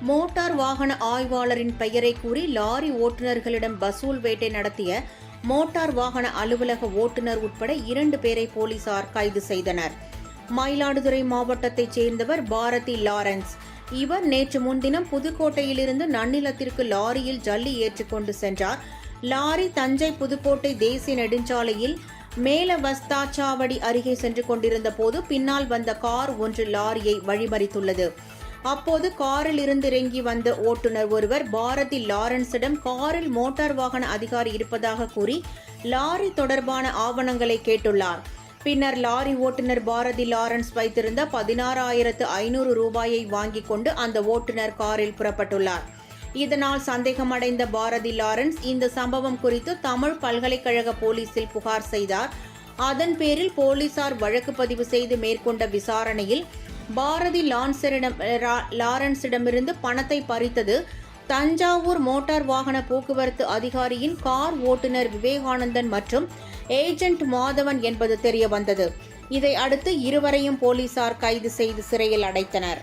Motor வாகன ஆய்வாளரின் பெயரை கூறி லாரி ஓட்டுநர்களிடம் வசூல் வேட்டை நடத்திய மோட்டார் வாகன அலுவலக ஓட்டுநர் உட்பட இரண்டு பேரை போலீசார் கைது செய்தனர். மயிலாடுதுறை மாவட்டத்தைச் சேர்ந்தவர் பாரதி லாரன்ஸ். இவர் நேற்று முன்தினம் புதுக்கோட்டையிலிருந்து நன்னிலத்திற்கு லாரியில் ஜல்லி ஏற்றிக்கொண்டு சென்றார். லாரி தஞ்சை புதுக்கோட்டை தேசிய நெடுஞ்சாலையில் மேல வஸ்தாச்சாவடி அருகே சென்று கொண்டிருந்த போது பின்னால் வந்த கார் ஒன்று லாரியை வழிமறித்துள்ளது. அப்போது காரில் இருந்து இறங்கி வந்த ஓட்டுநர் ஒருவர் பாரதி லாரன்ஸிடம் காரில் மோட்டார் வாகன அதிகாரி இருப்பதாக கூறி லாரி தொடர்பான ஆவணங்களை கேட்டுள்ளார். பின்னர் லாரி ஓட்டுநர் பாரதி லாரன்ஸ் வைத்திருந்த பதினாறாயிரத்து ஐநூறு ரூபாயை வாங்கிக் கொண்டு அந்த ஓட்டுநர் காரில் புறப்பட்டுள்ளார். இதனால் சந்தேகமடைந்த பாரதி லாரன்ஸ் இந்த சம்பவம் குறித்து தமிழ் பல்கலைக்கழக போலீசில் புகார் செய்தார். அதன் பேரில் போலீசார் வழக்கு பதிவு செய்து மேற்கொண்ட விசாரணையில் பாரதி லான்சரிடம் லாரன்ஸிடமிருந்து பணத்தை பறித்தது தஞ்சாவூர் மோட்டார் வாகன போக்குவரத்து அதிகாரியின் கார் ஓட்டுநர் விவேகானந்தன் மற்றும் ஏஜென்ட் மாதவன் என்பது தெரிய வந்தது இதை அடுத்து இருவரையும் போலீசார் கைது செய்து சிறையில் அடைத்தனர்.